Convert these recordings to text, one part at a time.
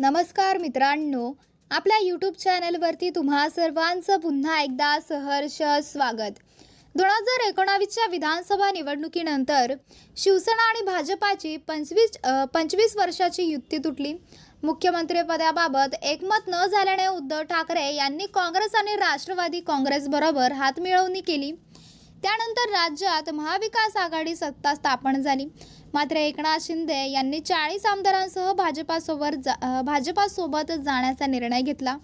नमस्कार मित्रांनो आपल्या यूट्यूब चॅनलवरती तुम्हा सर्वांचं पुन्हा एकदा सहर्ष स्वागत. दोन हजार एकोणावीसच्या विधानसभा निवडणुकीनंतर शिवसेना आणि भाजपाची पंचवीस पंचवीस वर्षाची युती तुटली. मुख्यमंत्रीपदाबाबत एकमत न झाल्याने उद्धव ठाकरे यांनी काँग्रेस आणि राष्ट्रवादी काँग्रेसबरोबर हातमिळवणी केली. त्यानंतर राज्यात महाविकास आघाडी सत्ता स्थापन झाली. मात्र एकनाथ शिंदे यांनी चाळीस आमदारांसह भाजपासोबत जा भाजपासोबत जाण्याचा निर्णय घेतला.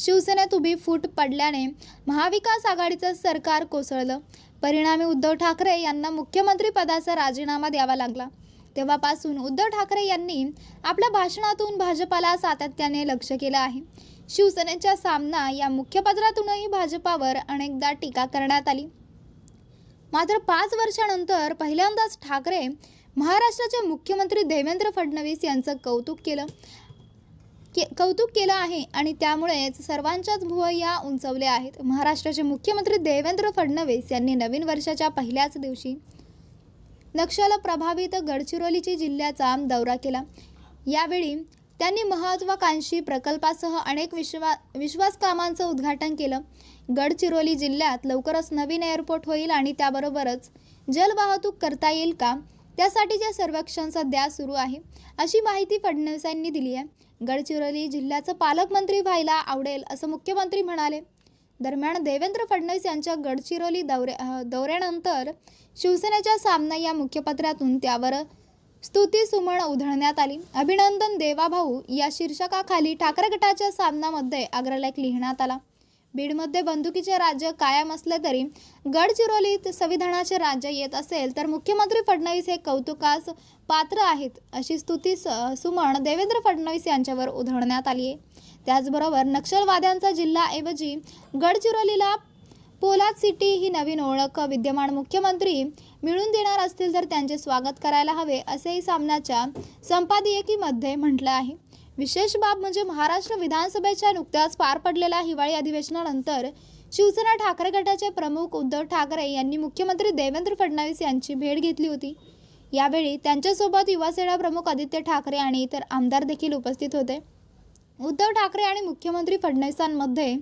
शिवसेनेत उभी फूट पडल्याने महाविकास आघाडीचं सरकार कोसळलं. परिणामी उद्धव ठाकरे यांना मुख्यमंत्री पदाचा राजीनामा द्यावा लागला. तेव्हापासून उद्धव ठाकरे यांनी आपल्या भाषणातून भाजपाला सातत्याने लक्ष केलं आहे. शिवसेनेच्या सामना या मुख्यपत्रातूनही भाजपावर अनेकदा टीका करण्यात आली. मात्र पाच वर्षानंतर पहिल्यांदाच ठाकरे महाराष्ट्राचे मुख्यमंत्री देवेंद्र फडणवीस यांचं कौतुक केलं के कौतुक केलं आहे आणि त्यामुळेच सर्वांच्याच भुवया उंचवल्या आहेत. महाराष्ट्राचे मुख्यमंत्री देवेंद्र फडणवीस यांनी नवीन वर्षाच्या पहिल्याच दिवशी नक्षल प्रभावित गडचिरोलीची जिल्ह्याचा दौरा केला. यावेळी त्यांनी महत्त्वाकांक्षी प्रकल्पासह अनेक विश्वा विश्वास कामांचं उद्घाटन केलं. गडचिरोली जिल्ह्यात लवकरच नवीन एअरपोर्ट होईल आणि त्याबरोबरच जलवाहतूक करता येईल का? त्यासाठीचे सर्वेक्षण सध्या सुरू आहे. अशी माहिती फडणवीसांनी दिली आहे. गडचिरोली जिल्ह्याचं पालकमंत्री व्हायला आवडेल असं मुख्यमंत्री म्हणाले. दरम्यान देवेंद्र फडणवीस यांच्या गडचिरोली दौऱ्या दौऱ्यानंतर शिवसेनेच्या सामना या मुखपत्रातून त्यावर स्तुती सुमन उधळण्यात आली. अभिनंदन देवाभाऊ या शीर्षकाखाली ठाकरे गटाच्या सामनामध्ये अग्रलेख लिहिण्यात आला. बीडमध्ये बंदुकीचे राज्य कायम असले तरी गडचिरोलीत संविधानाचे राज्य येत असेल तर मुख्यमंत्री फडणवीस हे कौतुकास पात्र आहेत अशी स्तुती स- देवेंद्र फडणवीस यांच्यावर उधळण्यात आली आहे त्याचबरोबर नक्षलवाद्यांचा जिल्हाऐवजी गडचिरोलीला पोलाद सिटी ही नवीन ओळख. विद्यमान मुख्यमंत्री मिळून देणार असतील तर त्यांचे स्वागत करायला हवे असेही सामनाच्या संपादकीमध्ये म्हटलं आहे. विशेष बाब म्हणजे महाराष्ट्र विधानसभेच्या नुकत्याच पार पडलेल्या हिवाळी अधिवेशनानंतर शिवसेना ठाकरे गटाचे प्रमुख उद्धव ठाकरे यांनी मुख्यमंत्री देवेंद्र फडणवीस यांची भेट घेतली होती. यावेळी त्यांच्यासोबत युवासेना प्रमुख आदित्य ठाकरे आणि इतर आमदार देखील उपस्थित होते. उद्धव ठाकरे आणि मुख्यमंत्री फडणवीसांमध्ये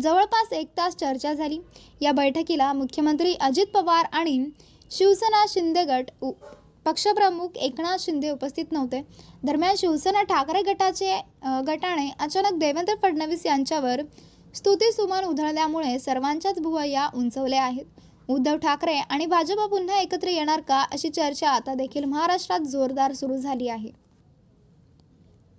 जवळपास एक तास चर्चा झाली. या बैठकीला मुख्यमंत्री अजित पवार आणि शिवसेना शिंदे गट उ पक्षप्रमुख एकनाथ शिंदे उपस्थित नव्हते. दरम्यान शिवसेना ठाकरे गटाचे गटाने अचानक देवेंद्र फडणवीस यांच्यावर स्तुतीसुमन उधळल्यामुळे सर्वांच्याच भुवया उंचवल्या आहेत. उद्धव ठाकरे आणि भाजपा पुन्हा एकत्र येणार का अशी चर्चा आता देखील महाराष्ट्रात जोरदार सुरू झाली आहे.